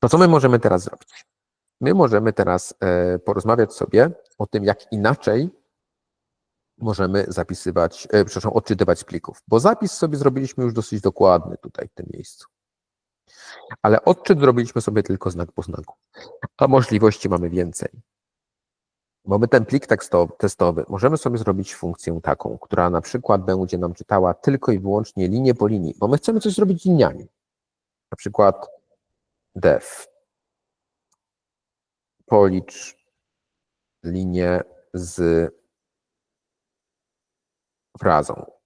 To co my możemy teraz zrobić? My możemy teraz e, porozmawiać sobie o tym, jak inaczej możemy zapisywać, e, przepraszam, odczytywać plików, bo zapis sobie zrobiliśmy już dosyć dokładny tutaj w tym miejscu. Ale odczyt zrobiliśmy sobie tylko znak po znaku, a możliwości mamy więcej. Bo my ten plik testowy możemy sobie zrobić funkcję taką, która na przykład będzie nam czytała tylko i wyłącznie linię po linii, bo my chcemy coś zrobić liniami. Na przykład def policz linię z frazą.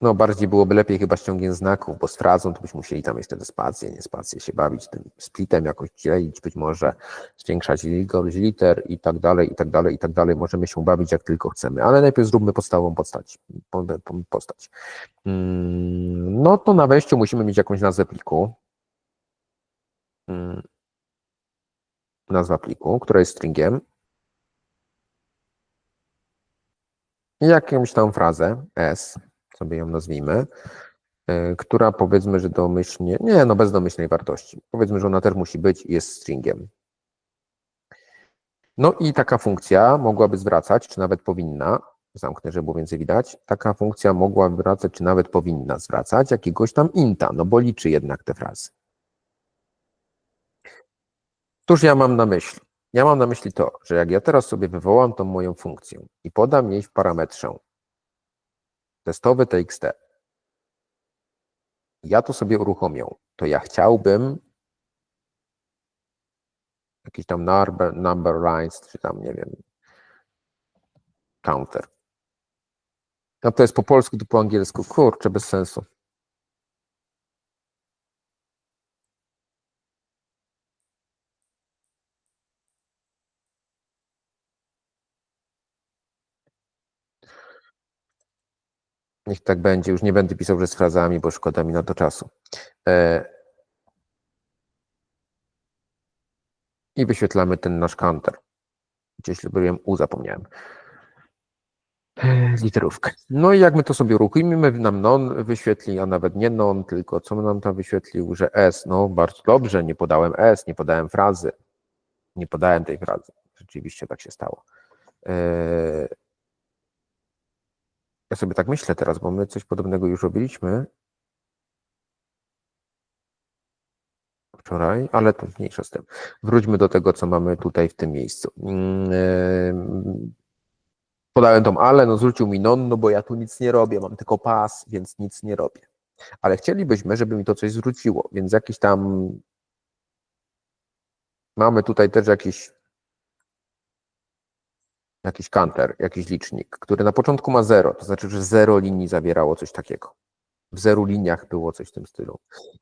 No, bardziej byłoby lepiej chyba ściągnięć znaków, bo z frazą to byśmy musieli tam jeszcze te spacje, nie spacje się bawić, tym splitem jakoś dzielić, być może zwiększać ilość liter i tak dalej, i tak dalej, i tak dalej. Możemy się bawić jak tylko chcemy, ale najpierw zróbmy podstawową postać. postać. Mm, no to na wejściu musimy mieć jakąś nazwę pliku. Mm, nazwa pliku, która jest stringiem. I jakąś tam frazę S, sobie ją nazwijmy, y, która powiedzmy, że domyślnie, nie, no bez domyślnej wartości. Powiedzmy, że ona też musi być i jest stringiem. No i taka funkcja mogłaby zwracać, czy nawet powinna, zamknę, żeby było więcej widać, taka funkcja mogła zwracać, czy nawet powinna zwracać jakiegoś tam inta, no bo liczy jednak te frazy. Cóż ja mam na myśli? Ja mam na myśli to, że jak ja teraz sobie wywołam tą moją funkcję i podam jej w parametrze testowy txt, ja to sobie uruchomię, to ja chciałbym jakiś tam number, number lines, czy tam, nie wiem, counter. No to jest po polsku, to po angielsku. Kurczę, bez sensu. Niech tak będzie. Już nie będę pisał, że z frazami, bo szkoda mi na to czasu. E... I wyświetlamy ten nasz counter. Gdzieś robiłem U, zapomniałem. E... Literówkę. No i jak my to sobie uruchomimy, nam non wyświetli, a nawet nie non, tylko co nam tam wyświetlił, że S. No bardzo dobrze, nie podałem S, nie podałem frazy. Nie podałem tej frazy. Rzeczywiście tak się stało. Sobie tak myślę teraz, bo my coś podobnego już robiliśmy wczoraj, ale to mniejsza z tym. Wróćmy do tego, co mamy tutaj w tym miejscu. Mm, podałem tą ale, no zwrócił mi non, no bo ja tu nic nie robię, mam tylko pas, więc nic nie robię. Ale chcielibyśmy, żeby mi to coś zwróciło, więc jakiś tam mamy tutaj też jakiś jakiś kanter, jakiś licznik, który na początku ma zero, to znaczy, że zero linii zawierało coś takiego. W zero liniach było coś w tym stylu.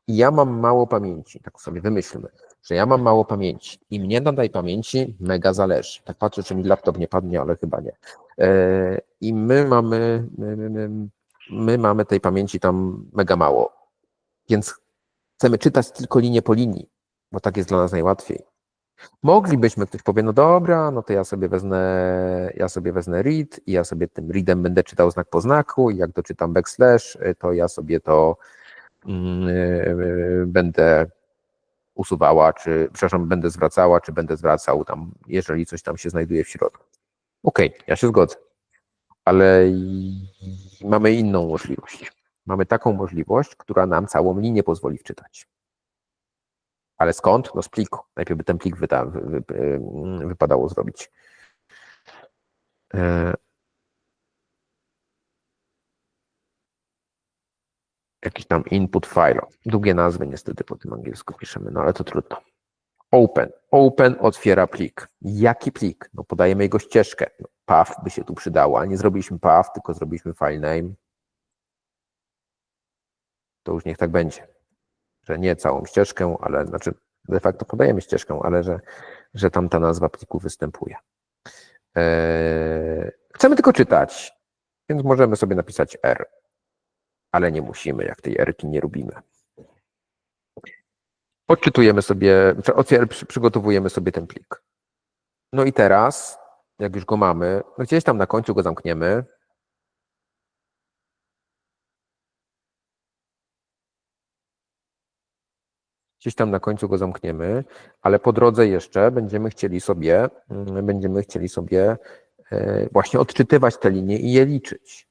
I ja mam mało pamięci, tak sobie wymyślmy, że ja mam mało pamięci i mnie na tej pamięci mega zależy. Tak patrzę, czy mi laptop nie padnie, ale chyba nie. E, I my mamy, my, my, my mamy tej pamięci tam mega mało. Więc chcemy czytać tylko linię po linii, bo tak jest dla nas najłatwiej. Moglibyśmy, ktoś powie, no dobra, no to ja sobie wezmę, ja sobie wezmę read i ja sobie tym readem będę czytał znak po znaku i jak doczytam backslash, to ja sobie to yy, będę usuwała, czy, przepraszam, będę zwracała, czy będę zwracał tam, jeżeli coś tam się znajduje w środku. Okej, okay, ja się zgodzę, ale mamy inną możliwość. Mamy taką możliwość, która nam całą linię pozwoli wczytać. Ale skąd? No z pliku. Najpierw by ten plik wyda, wy, wy, wypadało zrobić. E... Jakiś tam input file. Długie nazwy niestety po tym angielsku piszemy, no ale to trudno. Open. Open otwiera plik. Jaki plik? No podajemy jego ścieżkę. No, path by się tu przydało, ale nie zrobiliśmy path, tylko zrobiliśmy file name. To już niech tak będzie że nie całą ścieżkę, ale znaczy de facto podajemy ścieżkę, ale że, że tam ta nazwa pliku występuje. Eee, chcemy tylko czytać, więc możemy sobie napisać R, ale nie musimy, jak tej R-ki nie lubimy. Odczytujemy sobie, przygotowujemy sobie ten plik. No i teraz, jak już go mamy, no gdzieś tam na końcu go zamkniemy, Gdzieś tam na końcu go zamkniemy, ale po drodze jeszcze będziemy chcieli sobie, mm, będziemy chcieli sobie e, właśnie odczytywać te linie i je liczyć.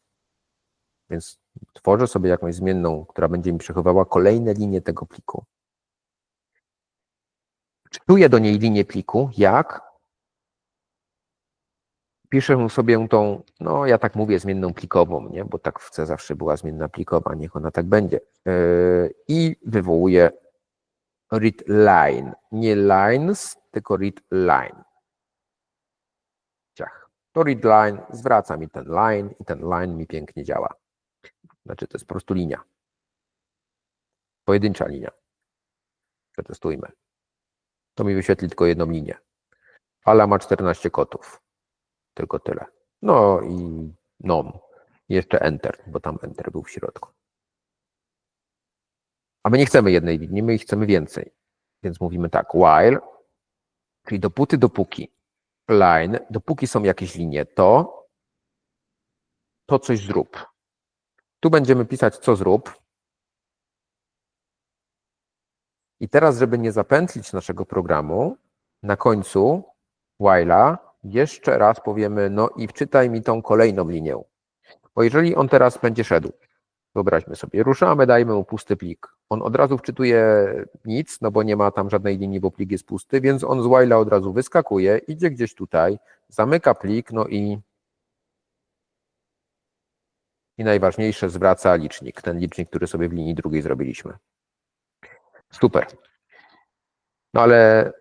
Więc tworzę sobie jakąś zmienną, która będzie mi przechowała kolejne linie tego pliku. Wczytuję do niej linię pliku, jak piszę sobie tą, no ja tak mówię, zmienną plikową, nie? bo tak w C zawsze była zmienna plikowa, niech ona tak będzie. Yy, I wywołuję read line. Nie lines, tylko read line. Ciach. To read line zwraca mi ten line i ten line mi pięknie działa. Znaczy to jest po prostu linia. Pojedyncza linia. Przetestujmy. To mi wyświetli tylko jedną linię. Ala ma 14 kotów. Tylko tyle. No i nom. Jeszcze enter, bo tam enter był w środku. A my nie chcemy jednej linii, my chcemy więcej. Więc mówimy tak, while, czyli dopóty, dopóki, line, dopóki są jakieś linie, to to coś zrób. Tu będziemy pisać co zrób. I teraz, żeby nie zapętlić naszego programu, na końcu while'a jeszcze raz powiemy, no i wczytaj mi tą kolejną linię. Bo jeżeli on teraz będzie szedł, wyobraźmy sobie, ruszamy, dajmy mu pusty plik. On od razu wczytuje nic, no bo nie ma tam żadnej linii, bo plik jest pusty, więc on z od razu wyskakuje, idzie gdzieś tutaj, zamyka plik, no i i najważniejsze zwraca licznik, ten licznik, który sobie w linii drugiej zrobiliśmy. Super. No ale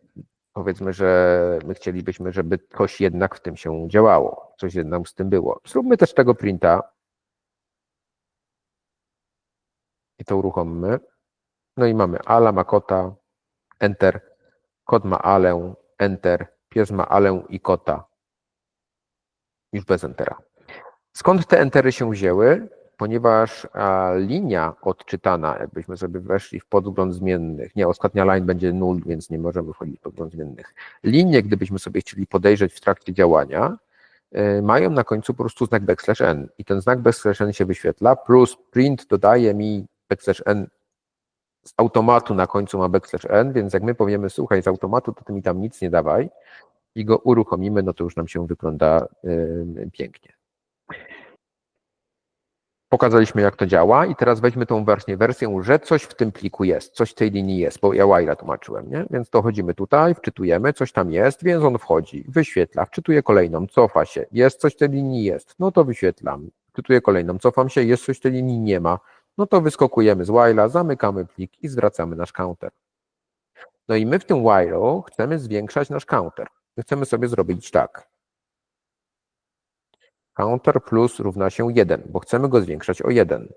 powiedzmy, że my chcielibyśmy, żeby coś jednak w tym się działało, coś jednak z tym było. Zróbmy też tego printa. I to uruchommy. No i mamy ala ma kota, enter, kot ma alę, enter, pies ma alę i kota. Już bez entera. Skąd te entery się wzięły? Ponieważ linia odczytana, jakbyśmy sobie weszli w podgląd zmiennych, nie, ostatnia line będzie 0, więc nie możemy wchodzić w podgląd zmiennych. Linie, gdybyśmy sobie chcieli podejrzeć w trakcie działania, y, mają na końcu po prostu znak backslash n i ten znak backslash n się wyświetla, plus print dodaje mi backslash n z automatu na końcu ma backslash n, więc jak my powiemy, słuchaj, z automatu to ty mi tam nic nie dawaj i go uruchomimy, no to już nam się wygląda y, pięknie. Pokazaliśmy, jak to działa i teraz weźmy tą właśnie wersję, że coś w tym pliku jest, coś w tej linii jest, bo ja while'a tłumaczyłem, nie? Więc dochodzimy tutaj, wczytujemy, coś tam jest, więc on wchodzi, wyświetla, wczytuje kolejną, cofa się, jest coś w tej linii, jest, no to wyświetlam, wczytuję kolejną, cofam się, jest coś w tej linii, nie ma, no to wyskokujemy z while'a, zamykamy plik i zwracamy nasz counter. No i my w tym while'u chcemy zwiększać nasz counter. My chcemy sobie zrobić tak. Counter plus równa się 1, bo chcemy go zwiększać o 1.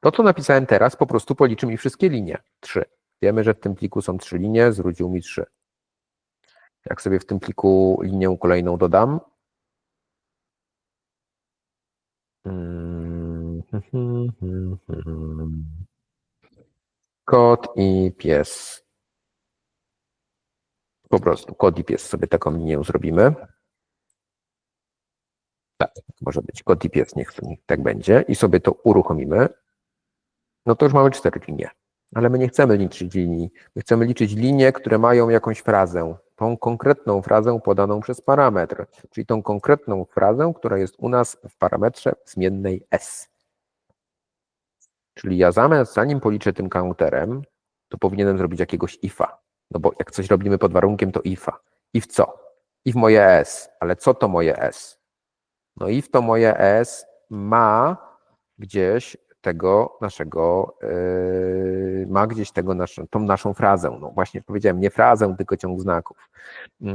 To, co napisałem teraz, po prostu policzy mi wszystkie linie. 3. Wiemy, że w tym pliku są 3 linie, zwrócił mi 3. Jak sobie w tym pliku linię kolejną dodam, Kot i pies. Po prostu kot i pies sobie taką linię zrobimy. Tak, może być kot i pies, niech, niech tak będzie. I sobie to uruchomimy. No to już mamy cztery linie. Ale my nie chcemy liczyć linii. My chcemy liczyć linie, które mają jakąś frazę. Tą konkretną frazę podaną przez parametr. Czyli tą konkretną frazę, która jest u nas w parametrze zmiennej s. Czyli ja zamiast, zanim policzę tym counterem, to powinienem zrobić jakiegoś ifa. No bo jak coś robimy pod warunkiem, to ifa. If co? If moje s. Ale co to moje s? No if to moje s ma gdzieś tego naszego, yy, ma gdzieś tego naszą, tą naszą frazę. No właśnie powiedziałem, nie frazę, tylko ciąg znaków. Yy,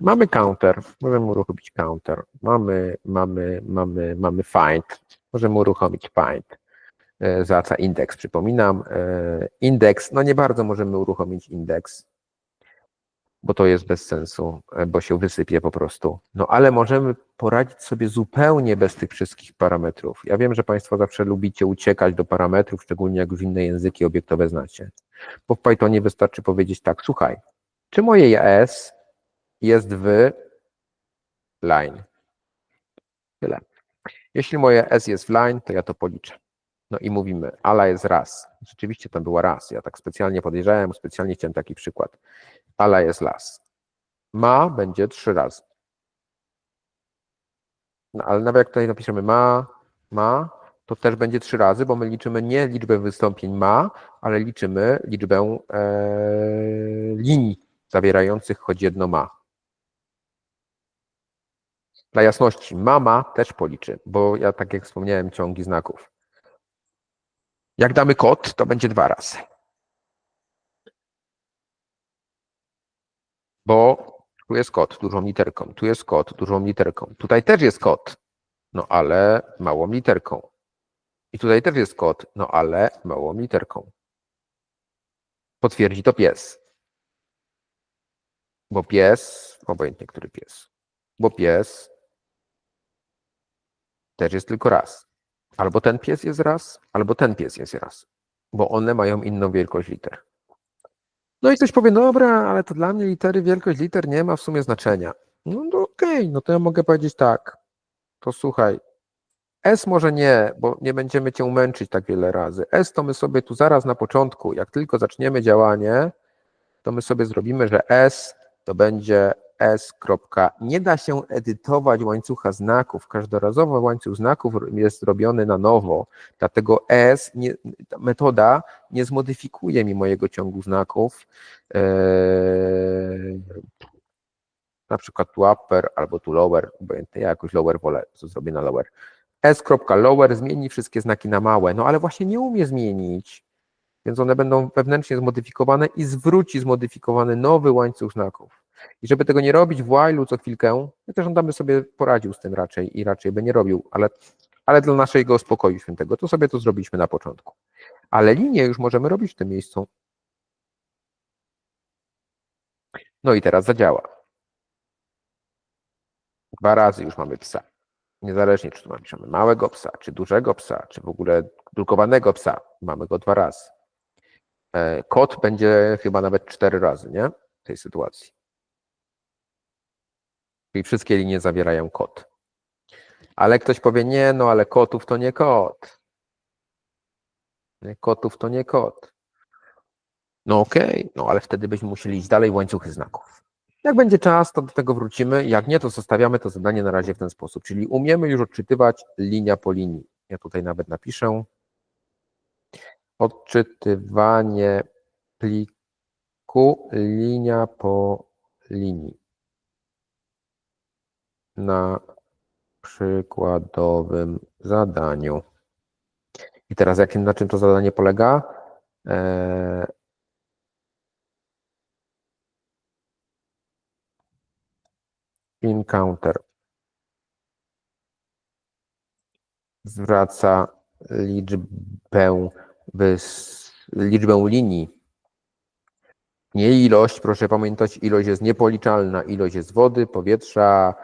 mamy counter, możemy uruchomić counter. Mamy, mamy, mamy, mamy find, możemy uruchomić find. Yy, Zaca indeks, przypominam. Yy, indeks, no nie bardzo możemy uruchomić indeks, bo to jest bez sensu, yy, bo się wysypie po prostu. No ale możemy poradzić sobie zupełnie bez tych wszystkich parametrów. Ja wiem, że Państwo zawsze lubicie uciekać do parametrów, szczególnie jak już inne języki obiektowe znacie. Bo w Pythonie wystarczy powiedzieć tak, słuchaj, czy moje s jest w line? Tyle. Jeśli moje s jest w line, to ja to policzę. No i mówimy, ala jest raz. Rzeczywiście tam była raz. Ja tak specjalnie podejrzałem, specjalnie chciałem taki przykład. Ala jest las. Ma będzie trzy razy. No, ale nawet jak tutaj napiszemy ma, ma, to też będzie trzy razy, bo my liczymy nie liczbę wystąpień ma, ale liczymy liczbę e, linii zawierających choć jedno ma. Dla jasności, mama też policzy, bo ja tak jak wspomniałem, ciągi znaków. Jak damy kod, to będzie dwa razy. Bo tu jest kod dużą literką, tu jest kod dużą literką. Tutaj też jest kod, no ale małą literką. I tutaj też jest kod, no ale małą literką. Potwierdzi to pies. Bo pies, obojętnie który pies, bo pies też jest tylko raz. Albo ten pies jest raz, albo ten pies jest raz, bo one mają inną wielkość liter. No i ktoś powie, dobra, ale to dla mnie litery, wielkość liter nie ma w sumie znaczenia. No to okej, no to ja mogę powiedzieć tak, to słuchaj, S może nie, bo nie będziemy cię męczyć tak wiele razy. S to my sobie tu zaraz na początku, jak tylko zaczniemy działanie, to my sobie zrobimy, że S to będzie S. Nie da się edytować łańcucha znaków. Każdorazowo łańcuch znaków jest robiony na nowo. Dlatego S, nie, metoda nie zmodyfikuje mi mojego ciągu znaków. Eee, na przykład tu upper albo tu lower, obojętnie, ja jakoś lower wolę, co zrobię na lower. S.lower zmieni wszystkie znaki na małe, no ale właśnie nie umie zmienić, więc one będą wewnętrznie zmodyfikowane i zwróci zmodyfikowany nowy łańcuch znaków. I żeby tego nie robić w while'u co chwilkę, chociaż on tam by sobie poradził z tym raczej i raczej by nie robił, ale, ale dla naszego spokoju świętego, to sobie to zrobiliśmy na początku. Ale linię już możemy robić w tym miejscu. No i teraz zadziała. Dwa razy już mamy psa. Niezależnie, czy tu napiszemy małego psa, czy dużego psa, czy w ogóle drukowanego psa, mamy go dwa razy. E, Kot będzie chyba nawet cztery razy, nie? W tej sytuacji. Czyli wszystkie linie zawierają kod. Ale ktoś powie, nie, no ale kotów to nie. Nie, Kotów to nie kot. No okej, no ale wtedy byśmy musieli iść dalej w łańcuchy znaków. Jak będzie czas, to do tego wrócimy. Jak nie, to zostawiamy to zadanie na razie w ten sposób. Czyli umiemy już odczytywać linia po linii. Ja tutaj nawet napiszę. Odczytywanie pliku linia po linii. Na przykładowym zadaniu. I teraz jakim, na czym to zadanie polega? Eee, encounter zwraca liczbę, liczbę linii. Nie ilość, proszę pamiętać, ilość jest niepoliczalna. Ilość jest wody, powietrza,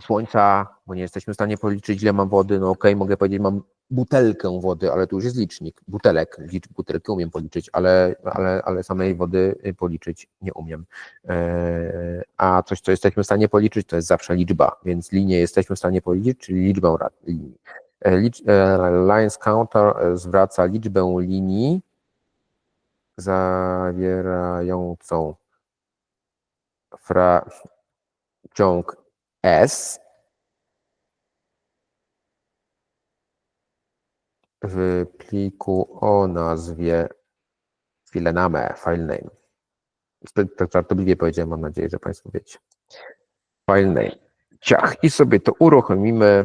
słońca, bo nie jesteśmy w stanie policzyć, ile mam wody. No okej, mogę powiedzieć, mam butelkę wody, ale tu już jest licznik. Butelek, licz, butelkę umiem policzyć, ale, ale, ale samej wody y, policzyć nie umiem. Eee, A coś, co jesteśmy w stanie policzyć, to jest zawsze liczba, więc linię jesteśmy w stanie policzyć, czyli liczbę linii. E, Licz, e, lines counter e, zwraca liczbę linii zawierającą fra, ciąg S w pliku o nazwie filename, filename. Tak żartobliwie powiedziałem, mam nadzieję, że Państwo wiecie. Filename. Ciach. I sobie to uruchomimy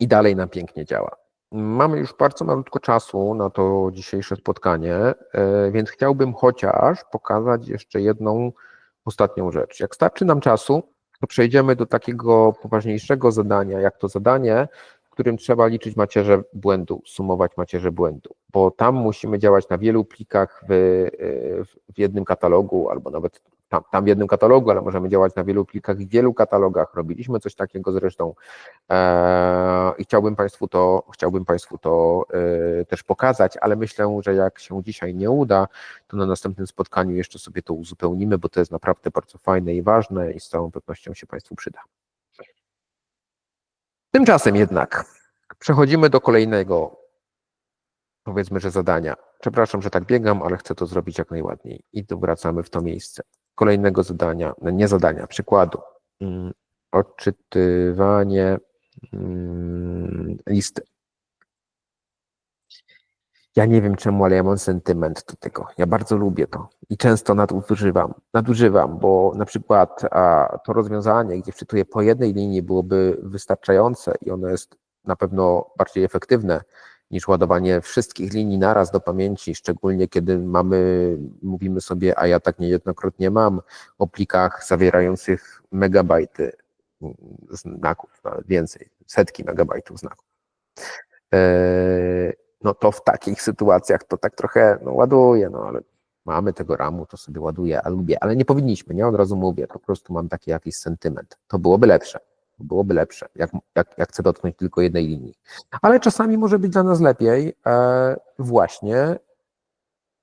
i dalej nam pięknie działa. Mamy już bardzo malutko czasu na to dzisiejsze spotkanie, e, więc chciałbym chociaż pokazać jeszcze jedną ostatnią rzecz. Jak starczy nam czasu, to przejdziemy do takiego poważniejszego zadania, jak to zadanie, w którym trzeba liczyć macierze błędu, sumować macierze błędu, bo tam musimy działać na wielu plikach w, w jednym katalogu, albo nawet tam, tam w jednym katalogu, ale możemy działać na wielu plikach w wielu katalogach. Robiliśmy coś takiego zresztą eee, i chciałbym Państwu to, chciałbym Państwu to e, też pokazać, ale myślę, że jak się dzisiaj nie uda, to na następnym spotkaniu jeszcze sobie to uzupełnimy, bo to jest naprawdę bardzo fajne i ważne i z całą pewnością się Państwu przyda. Tymczasem jednak, Przechodzimy do kolejnego, powiedzmy, że zadania. Przepraszam, że tak biegam, ale chcę to zrobić jak najładniej. I wracamy w to miejsce. Kolejnego zadania, nie zadania, przykładu. Mm, Odczytywanie mm, listy. Ja nie wiem czemu, ale ja mam sentyment do tego. Ja bardzo lubię to i często nadużywam, nadużywam, bo na przykład a, to rozwiązanie, gdzie wczytuję po jednej linii byłoby wystarczające i ono jest na pewno bardziej efektywne niż ładowanie wszystkich linii naraz do pamięci, szczególnie kiedy mamy, mówimy sobie, a ja tak niejednokrotnie mam, o plikach zawierających megabajty znaków, nawet więcej, setki megabajtów znaków. Eee, no to w takich sytuacjach to tak trochę no, ładuje, no ale mamy tego ramu, to sobie ładuję, a lubię, ale nie powinniśmy, nie? Od razu mówię, po prostu mam taki jakiś sentyment. To byłoby lepsze, byłoby lepsze, jak, jak, jak chcę dotknąć tylko jednej linii. Ale czasami może być dla nas lepiej e, właśnie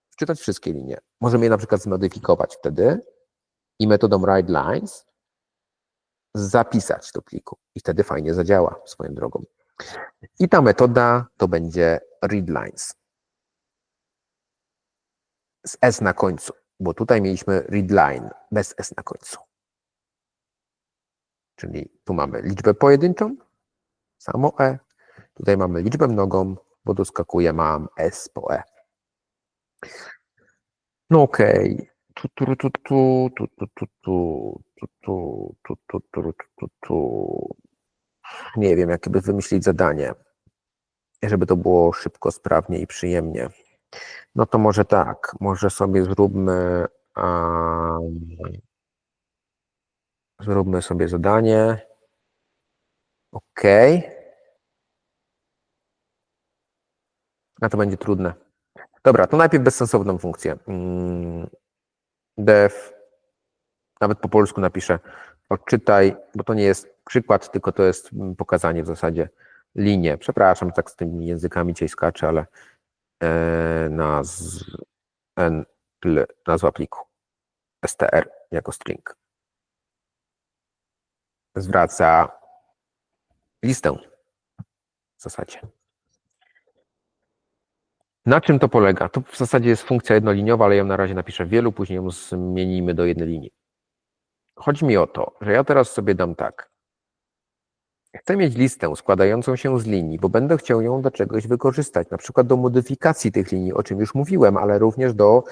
wczytać wszystkie linie. Możemy je na przykład zmodyfikować wtedy i metodą write lines zapisać do pliku i wtedy fajnie zadziała swoją drogą. I ta metoda to będzie readlines. Z S na końcu, bo tutaj mieliśmy readline bez S na końcu. Czyli tu mamy liczbę pojedynczą, samo E. Tutaj mamy liczbę mnogą, bo doskakuje mam S po E. No okej. Tu, tu, tu, tu, tu, tu, tu, tu, tu, tu, tu, tu, tu, tu, tu. Nie wiem, jakie by wymyślić zadanie, żeby to było szybko, sprawnie i przyjemnie. No to może tak, może sobie zróbmy um, zróbmy sobie zadanie. OK. A to będzie trudne. Dobra, to najpierw bezsensowną funkcję. Mm, def, nawet po polsku napiszę, odczytaj, bo to nie jest przykład, tylko to jest pokazanie w zasadzie linię. Przepraszam, tak z tymi językami cię skaczę, ale e, naz, n, nazwa pliku, str jako string. Zwraca listę w zasadzie. Na czym to polega? To w zasadzie jest funkcja jednoliniowa, ale ją na razie napiszę wielu, później ją zmienimy do jednej linii. Chodzi mi o to, że ja teraz sobie dam tak. Chcę mieć listę składającą się z linii, bo będę chciał ją do czegoś wykorzystać, na przykład do modyfikacji tych linii, o czym już mówiłem, ale również do,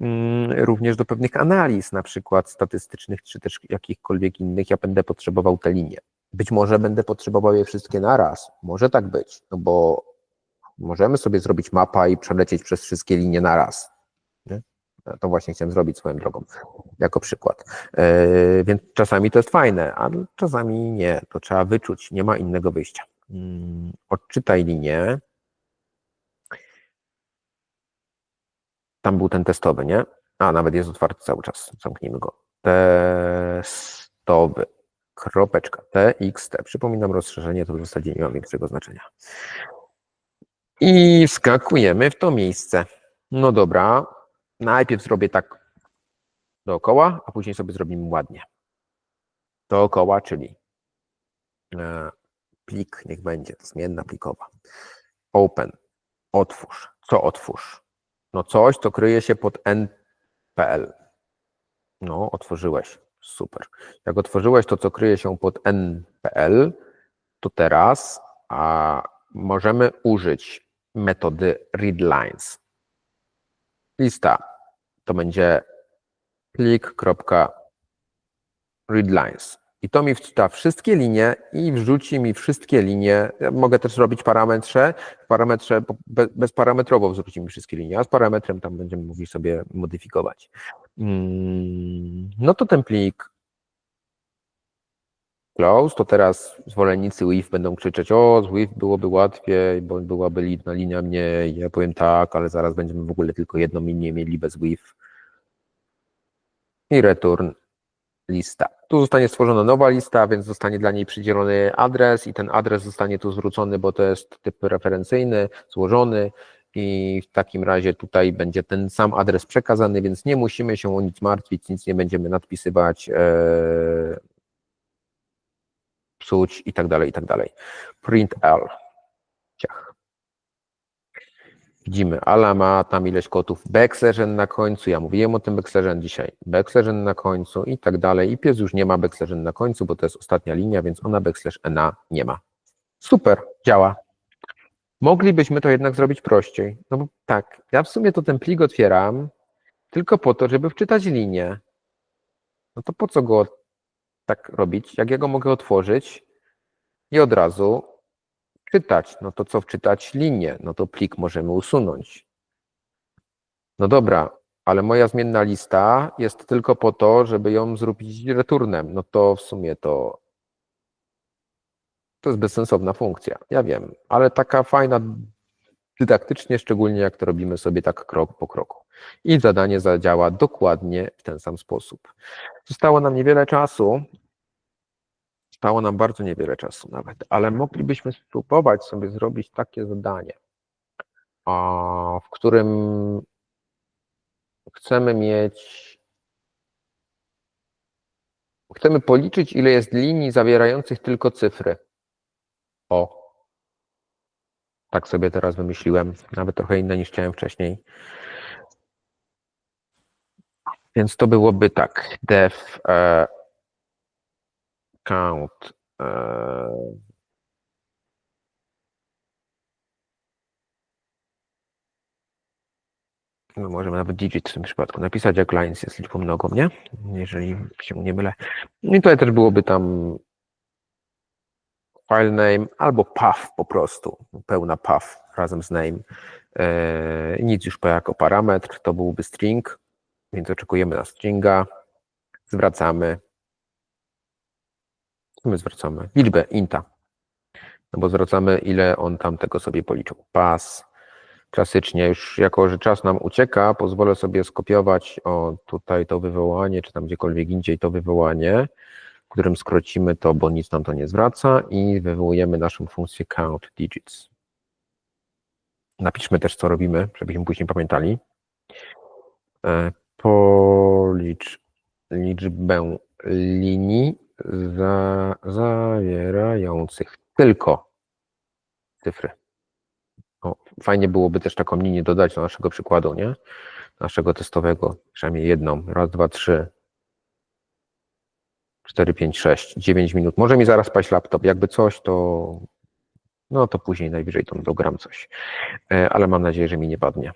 mm, również do pewnych analiz, na przykład statystycznych, czy też jakichkolwiek innych. Ja będę potrzebował te linie. Być może będę potrzebował je wszystkie naraz. Może tak być, no bo możemy sobie zrobić mapa i przelecieć przez wszystkie linie naraz. To właśnie chciałem zrobić swoją drogą, jako przykład. Yy, więc czasami to jest fajne, a czasami nie. To trzeba wyczuć, nie ma innego wyjścia. Yy, odczytaj linię. Tam był ten testowy, nie? A, nawet jest otwarty cały czas. Zamknijmy go. Testowy. Kropeczka. TXT. Przypominam, rozszerzenie to w zasadzie nie ma większego znaczenia. I wskakujemy w to miejsce. No dobra, najpierw zrobię tak dookoła, a później sobie zrobimy ładnie. Dookoła, czyli e, plik, niech będzie, zmienna plikowa. Open, otwórz. Co otwórz? No coś, co kryje się pod npl. No, otworzyłeś. Super. Jak otworzyłeś to, co kryje się pod npl, to teraz a, możemy użyć metody readlines. Lista to będzie plik.readlines. I to mi wczyta wszystkie linie i wrzuci mi wszystkie linie. Ja mogę też zrobić parametrze. Parametrze bezparametrowo wrzuci mi wszystkie linie, a z parametrem tam będziemy mogli sobie modyfikować. No to ten plik close, to teraz zwolennicy WIF będą krzyczeć, o, z WIF byłoby łatwiej, bo byłaby jedna linia mniej. Ja powiem tak, ale zaraz będziemy w ogóle tylko jedną linię mieli bez WIF. I return lista. Tu zostanie stworzona nowa lista, więc zostanie dla niej przydzielony adres i ten adres zostanie tu zwrócony, bo to jest typ referencyjny, złożony i w takim razie tutaj będzie ten sam adres przekazany, więc nie musimy się o nic martwić, nic nie będziemy nadpisywać, psuć i tak dalej, i tak dalej. Print L. Widzimy, Ala ma tam ileś kotów, backslash na końcu, ja mówiłem o tym backslash dzisiaj, backslash na końcu i tak dalej. I pies już nie ma backslash na końcu, bo to jest ostatnia linia, więc ona backslash na nie ma. Super, działa. Moglibyśmy to jednak zrobić prościej. No bo tak, ja w sumie to ten plik otwieram tylko po to, żeby wczytać linię. No to po co go tak robić? Jak ja go mogę otworzyć i od razu czytać. No to co wczytać linię? No to plik możemy usunąć. No dobra, ale moja zmienna lista jest tylko po to, żeby ją zrobić returnem. No to w sumie to to jest bezsensowna funkcja. Ja wiem, ale taka fajna dydaktycznie, szczególnie jak to robimy sobie tak krok po kroku. I zadanie zadziała dokładnie w ten sam sposób. Zostało nam niewiele czasu, Zostało nam bardzo niewiele czasu nawet, ale moglibyśmy spróbować sobie zrobić takie zadanie, w którym chcemy mieć. Chcemy policzyć, ile jest linii zawierających tylko cyfry. O. Tak sobie teraz wymyśliłem, nawet trochę inne niż chciałem wcześniej. Więc to byłoby tak. Def e, count. E, no możemy nawet digit w tym przypadku napisać, jak lines jest liczbą mnogą, nie? Jeżeli się nie mylę. I tutaj też byłoby tam file name albo path po prostu, pełna path razem z name. E, nic już jako parametr, to byłby string, więc oczekujemy na stringa, zwracamy, my zwracamy? Liczbę inta, no bo zwracamy ile on tam tego sobie policzył. Pass, klasycznie, już jako, że czas nam ucieka, pozwolę sobie skopiować o tutaj to wywołanie, czy tam gdziekolwiek indziej to wywołanie, którym skrócimy to, bo nic nam to nie zwraca i wywołujemy naszą funkcję count digits. Napiszmy też, co robimy, żebyśmy później pamiętali. Policz liczbę linii za, zawierających tylko cyfry. O, fajnie byłoby też taką linię dodać do naszego przykładu, nie? Naszego testowego, przynajmniej jedną. Raz, dwa, trzy, cztery, pięć, sześć, dziewięć minut. Może mi zaraz paść laptop. Jakby coś, to no to później najwyżej to dogram coś. E, Ale mam nadzieję, że mi nie padnie.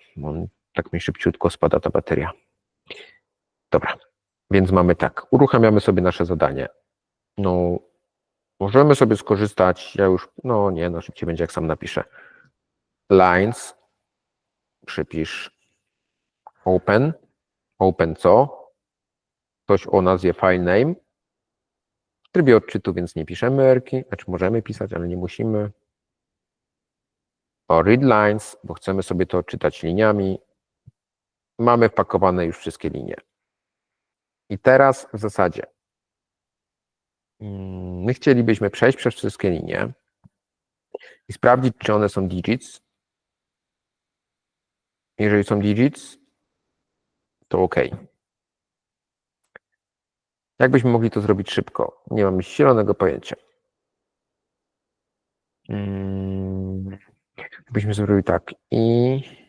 Tak mi szybciutko spada ta bateria. Dobra, więc mamy tak. Uruchamiamy sobie nasze zadanie. No, możemy sobie skorzystać. Ja już, no nie, no szybciej będzie, jak sam napiszę lines, przypisz open, open co? Coś o nazwie filename. W trybie odczytu, więc nie piszemy erki, znaczy możemy pisać, ale nie musimy. O read lines, bo chcemy sobie to odczytać liniami. Mamy wpakowane już wszystkie linie. I teraz w zasadzie mm, my chcielibyśmy przejść przez wszystkie linie i sprawdzić, czy one są digits, jeżeli są digits, to OK. Jak byśmy mogli to zrobić szybko? Nie mam zielonego pojęcia. Hmm. Byśmy zrobili tak i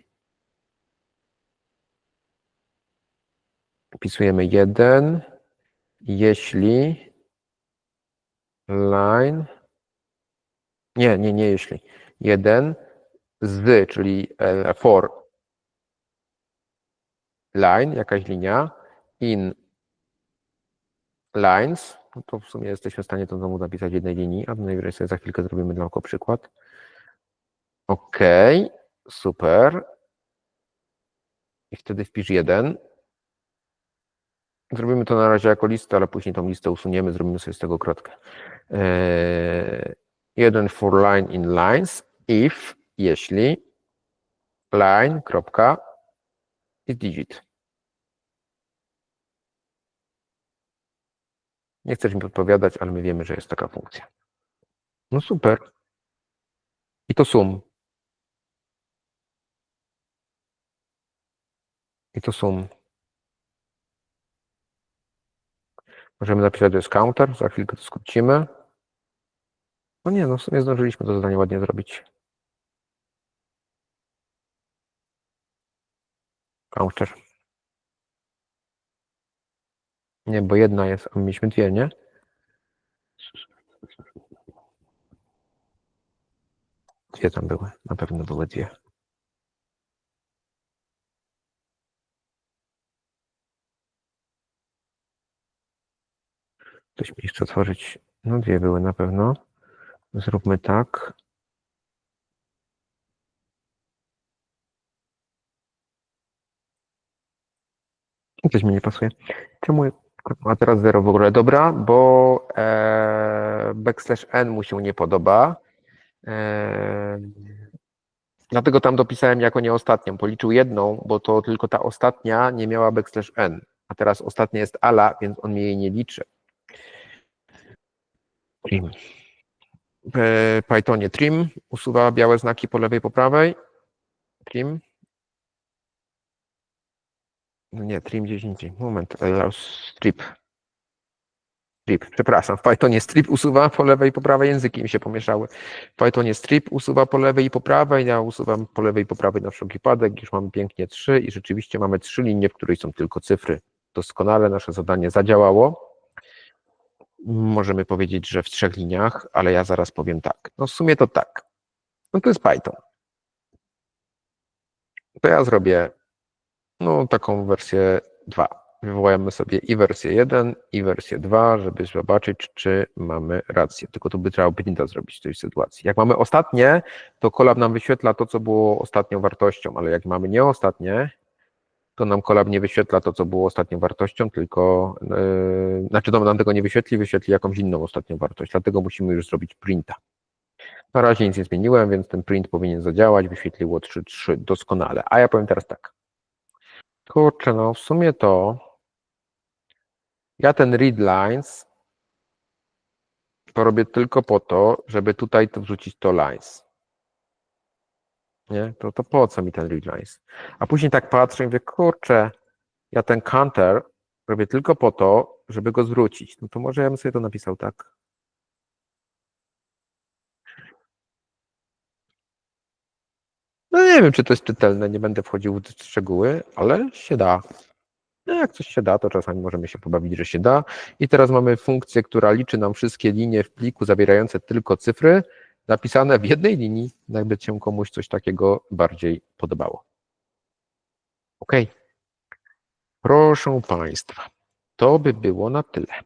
wpisujemy jeden, jeśli line, nie, nie, nie jeśli, jeden z, czyli e, for line, jakaś linia, in lines, no to w sumie jesteśmy w stanie to znowu napisać w jednej linii, a najwyżej sobie za chwilkę zrobimy dla oko przykład. OK, super. I wtedy wpisz jeden. Zrobimy to na razie jako listę, ale później tą listę usuniemy, zrobimy sobie z tego krotkę. Eee, jeden for line in lines, if, jeśli line, kropka, i digit. Nie chcesz mi podpowiadać, ale my wiemy, że jest taka funkcja. No super. I to sum. I to sum. Możemy napisać, że jest counter, za chwilkę to skrócimy. No nie, no w sumie zdążyliśmy to zadanie ładnie zrobić. Counter. Nie, bo jedna jest, a mieliśmy dwie, nie? Dwie tam były, na pewno były dwie. Ktoś mi chce otworzyć. No dwie były na pewno. Zróbmy tak. Coś mi nie pasuje. Czemu? A teraz zero w ogóle. Dobra, bo e, backslash n mu się nie podoba. E, dlatego tam dopisałem jako nie ostatnią. Policzył jedną, bo to tylko ta ostatnia nie miała backslash n. A teraz ostatnia jest ala, więc on mi jej nie liczy. Trim. Pythonie trim usuwa białe znaki po lewej, po prawej. Trim. No nie, trim gdzieś indziej. Moment, allow strip. Strip, przepraszam. W Pythonie strip usuwa po lewej i po prawej, języki mi się pomieszały. W Pythonie strip usuwa po lewej i po prawej, ja usuwam po lewej i po prawej na wszelki wypadek. Już mamy pięknie trzy i rzeczywiście mamy trzy linie, w której są tylko cyfry. Doskonale nasze zadanie zadziałało. Możemy powiedzieć, że w trzech liniach, ale ja zaraz powiem tak. No w sumie to tak. No to jest Python. To ja zrobię no taką wersję 2. Wywołamy sobie i wersję 1, i wersję 2, żeby zobaczyć, czy mamy rację. Tylko tu by trzeba printa zrobić w tej sytuacji. Jak mamy ostatnie, to kolab nam wyświetla to, co było ostatnią wartością, ale jak mamy nie ostatnie, to nam kolab nie wyświetla to, co było ostatnią wartością, tylko, yy, znaczy to nam tego nie wyświetli, wyświetli jakąś inną ostatnią wartość, dlatego musimy już zrobić printa. Na razie nic nie zmieniłem, więc ten print powinien zadziałać, wyświetliło 3.3 doskonale. A ja powiem teraz tak. Kurczę, no w sumie to ja ten read lines porobię tylko po to, żeby tutaj to wrzucić to lines. Nie? To, to po co mi ten read lines? A później tak patrzę i mówię, kurczę, ja ten counter robię tylko po to, żeby go zwrócić. No to może ja bym sobie to napisał tak. No nie wiem, czy to jest czytelne, nie będę wchodził w szczegóły, ale się da. No jak coś się da, to czasami możemy się pobawić, że się da. I teraz mamy funkcję, która liczy nam wszystkie linie w pliku zawierające tylko cyfry, napisane w jednej linii, jakby się komuś coś takiego bardziej podobało. OK. Proszę Państwa, to by było na tyle.